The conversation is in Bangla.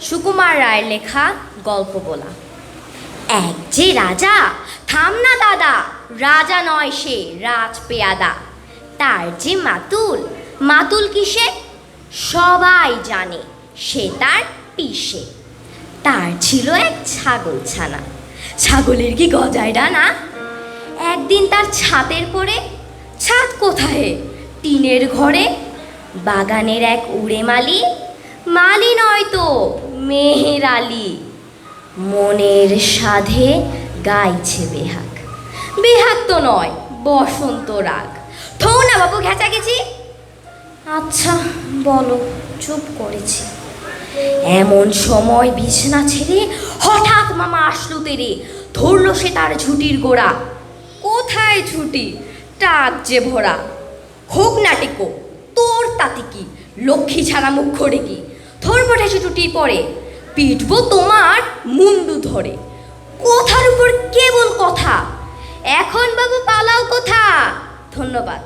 সুকুমার রায়ের লেখা গল্প বলা। এক যে রাজা, থাম না দাদা, রাজা নয় সে, রাজ পেয়াদা। তার যে মাতুল মাতুল কিসে? সবাই জানে, সে তার পিসে। তার ছিল এক ছাগল ছানা। ছাগলের কি গজায় ডানা? একদিন তার ছাদের পরে ছাদ কোথায়? টিনের ঘরে। বাগানের এক উড়ে মালি মালি নয় তো মেহের আলী। মনের সাধে গাইছে বেহাক বেহাগ তো নয়, বসন্ত রাগ। থৌ না বাবু, ঘেঁচা গেছি আচ্ছা বলো, চুপ করেছি। এমন সময় বিছনা ছেড়ে হঠাৎ মামা আসলো তেরে। ধরলো সে তার ঝুটির গোড়া। কোথায় ছুটি টাক যে ভরা। হোক নাটিকো তোর তাতে কি? লক্ষ্মী ছাড়া মুখ খড়ে কি? ধরবো ঠেসে টুটির পরে পিটবো তোমার মুন্ডু ধরে। কথার উপর কেবল কথা। এখন বাবু পালাও কথা? ধন্যবাদ।